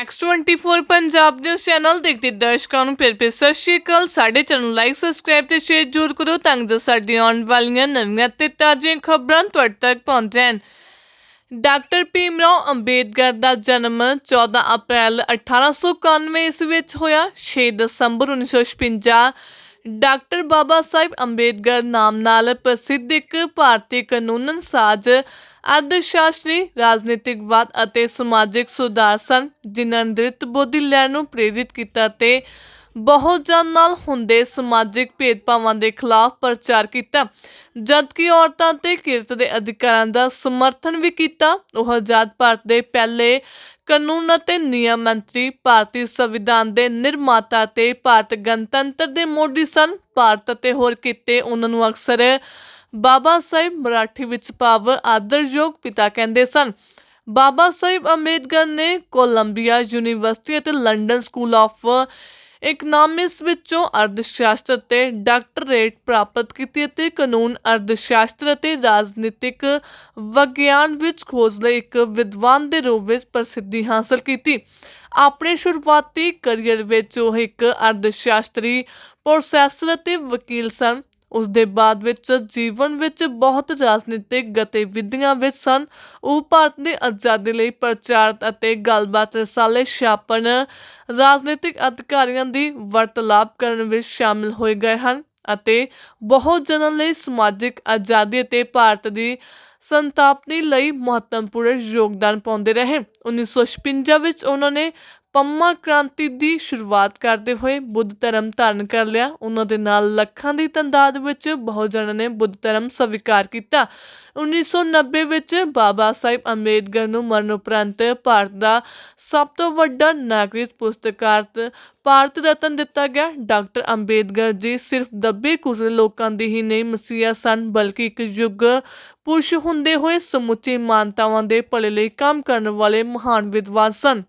Max 24 Punjab ਦੇ channel ਦੇਖਦੇ ਦਰਸ਼ਕਾਂ ਨੂੰ। ਫਿਰ ਫਿਰ ਸਤਿ ਸ਼੍ਰੀ ਅਕਾਲ। ਸਾਡੇ ਚੈਨਲ ਲਾਈਕ ਸਬਸਕ੍ਰਾਈਬ ਤੇ ਸ਼ੇਅਰ ਜ਼ਰੂਰ ਕਰੋ ਤਾਂ ਜੋ ਸਾਡੀਆਂ ਆਉਣ ਵਾਲੀਆਂ ਨਵੀਆਂ ਤੇ ਤਾਜ਼ੀਆਂ ਖਬਰਾਂ ਤੁਹਾਡੇ ਤੱਕ ਪਹੁੰਚਣ ਡਾਕਟਰ ਭੀਮ ਰਾਓ ਅੰਬੇਦਕਰ ਦਾ ਜਨਮ 14 ਅਪ੍ਰੈਲ 1891 ਈਸਵੀ ਵਿੱਚ ਹੋਇਆ। 6 ਦਸੰਬਰ 1956 ਡਾਕਟਰ ਬਾਬਾ ਸਾਹਿਬ ਅੰਬੇਦਕਰ ਨਾਮ ਨਾਲ ਪ੍ਰਸਿੱਧ ਇੱਕ ਭਾਰਤੀ ਕਾਨੂੰਨ ਸਾਜ਼ ਅਰਥਸ਼ਾਸਤਰੀ ਰਾਜਨੀਤਿਕਵਾਦ ਅਤੇ ਸਮਾਜਿਕ ਸੁਧਾਰ ਸਨ ਜਿਨ੍ਹਾਂ ਨੇ ਦਲਿਤ ਬੋਧੀ ਲੈਣ ਨੂੰ ਪ੍ਰੇਰਿਤ ਕੀਤਾ ਤੇ ਬਹੁਜਨ ਨਾਲ ਹੁੰਦੇ ਸਮਾਜਿਕ ਭੇਦਭਾਵਾਂ ਦੇ ਖਿਲਾਫ ਪ੍ਰਚਾਰ ਕੀਤਾ। ਜਦਕਿ ਔਰਤਾਂ ਤੇ ਕਿਰਤ ਦੇ ਅਧਿਕਾਰਾਂ ਦਾ ਸਮਰਥਨ ਵੀ ਕੀਤਾ, ਉਹ ਆਜ਼ਾਦ ਭਾਰਤ ਦੇ ਪਹਿਲੇ ਕਾਨੂੰਨ ਅਤੇ ਨਿਯਮ ਮੰਤਰੀ ਭਾਰਤੀ ਸੰਵਿਧਾਨ ਦੇ ਨਿਰਮਾਤਾ ਤੇ ਭਾਰਤ ਗਣਤੰਤਰ ਦੇ ਮੋਢੀ ਸਨ। ਭਾਰਤ ਅਤੇ ਹੋਰ ਕਿਤੇ ਉਹਨਾਂ ਨੂੰ ਅਕਸਰ ਬਾਬਾ ਸਾਹਿਬ ਮਰਾਠੀ ਵਿੱਚ ਭਾਵ ਆਦਰਯੋਗ ਪਿਤਾ ਕਹਿੰਦੇ ਸਨ। ਬਾਬਾ ਸਾਹਿਬ ਅੰਬੇਦਕਰ ਨੇ ਕੋਲੰਬੀਆ ਯੂਨੀਵਰਸਿਟੀ ਅਤੇ ਲੰਡਨ ਸਕੂਲ ਆਫ ਇਕਨੋਮਿਕਸ ਵਿੱਚੋਂ ਅਰਥਸ਼ਾਸਤਰ ਤੇ ਡਾਕਟਰੇਟ ਪ੍ਰਾਪਤ ਕੀਤੀ ਅਤੇ ਕਾਨੂੰਨ, ਅਰਥਸ਼ਾਸਤਰ ਅਤੇ ਰਾਜਨੀਤਿਕ ਵਿਗਿਆਨ ਵਿੱਚ ਖੋਜ ਲਈ ਇੱਕ ਵਿਦਵਾਨ ਦੇ ਰੂਪ ਵਿੱਚ ਪ੍ਰਸਿੱਧੀ ਹਾਸਲ ਕੀਤੀ। ਆਪਣੇ ਸ਼ੁਰੂਆਤੀ ਕੈਰੀਅਰ ਵਿੱਚ ਉਹ ਇੱਕ ਅਰਥਸ਼ਾਸਤਰੀ ਪ੍ਰੋਸੈਸਰ ਅਤੇ ਵਕੀਲ ਸਨ। ਉਸ ਦੇ ਬਾਅਦ ਵਿੱਚ ਜੀਵਨ ਵਿੱਚ ਬਹੁਤ ਰਾਜਨੀਤਿਕ ਗਤੀਵਿਧੀਆਂ ਵਿੱਚ ਸਨ। ਉਹ ਭਾਰਤ ਦੇ ਆਜ਼ਾਦੀ ਲਈ ਪ੍ਰਚਾਰ ਅਤੇ ਗੱਲਬਾਤ ਰਸਾਲੇ ਛਾਪਣ, ਰਾਜਨੀਤਿਕ ਅਧਿਕਾਰੀਆਂ ਦੀ ਵਰਤਲਾਪ ਕਰਨ ਵਿੱਚ ਸ਼ਾਮਿਲ ਹੋਏ ਗਏ ਹਨ ਅਤੇ ਬਹੁਤ ਜਨਾਂ ਲਈ ਸਮਾਜਿਕ ਆਜ਼ਾਦੀ ਅਤੇ ਭਾਰਤ ਦੀ ਸੰਤਾਪਨੀ ਲਈ ਮਹੱਤਵਪੂਰਨ ਯੋਗਦਾਨ ਪਾਉਂਦੇ ਰਹੇ। 1956 ਵਿੱਚ ਉਹਨਾਂ ਨੇ ਪੰਮਾ ਕ੍ਰਾਂਤੀ ਦੀ ਸ਼ੁਰੂਆਤ ਕਰਦੇ ਹੋਏ ਬੁੱਧ ਧਰਮ ਧਾਰਨ ਕਰ ਲਿਆ। ਉਹਨਾਂ ਦੇ ਨਾਲ ਲੱਖਾਂ ਦੀ ਤਾਦਾਦ ਵਿੱਚ ਬਹੁਤ ਜਣਾਂ ਨੇ ਬੁੱਧ ਧਰਮ ਸਵੀਕਾਰ ਕੀਤਾ। 1990 ਵਿੱਚ ਬਾਬਾ ਸਾਹਿਬ ਅੰਬੇਦਕਰ ਨੂੰ ਮਰਨ ਉਪਰੰਤ ਭਾਰਤ ਦਾ ਸਭ ਤੋਂ ਵੱਡਾ ਨਾਗਰਿਕ ਪੁਰਸਕਾਰ ਭਾਰਤ ਰਤਨ ਦਿੱਤਾ ਗਿਆ। ਡਾਕਟਰ ਅੰਬੇਦਕਰ ਜੀ ਸਿਰਫ ਦੱਬੇ ਕੁਝ ਲੋਕਾਂ ਦੀ ਹੀ ਨਹੀਂ ਮਸੀਹਾ ਸਨ, ਬਲਕਿ ਇੱਕ ਯੁੱਗ ਪੁਰਸ਼ ਹੁੰਦੇ ਹੋਏ ਸਮੁੱਚੇ ਮਾਨਤਾਵਾਂ ਦੇ ਭਲੇ ਲਈ ਕੰਮ ਕਰਨ ਵਾਲੇ ਮਹਾਨ ਵਿਦਵਾਨ ਸਨ।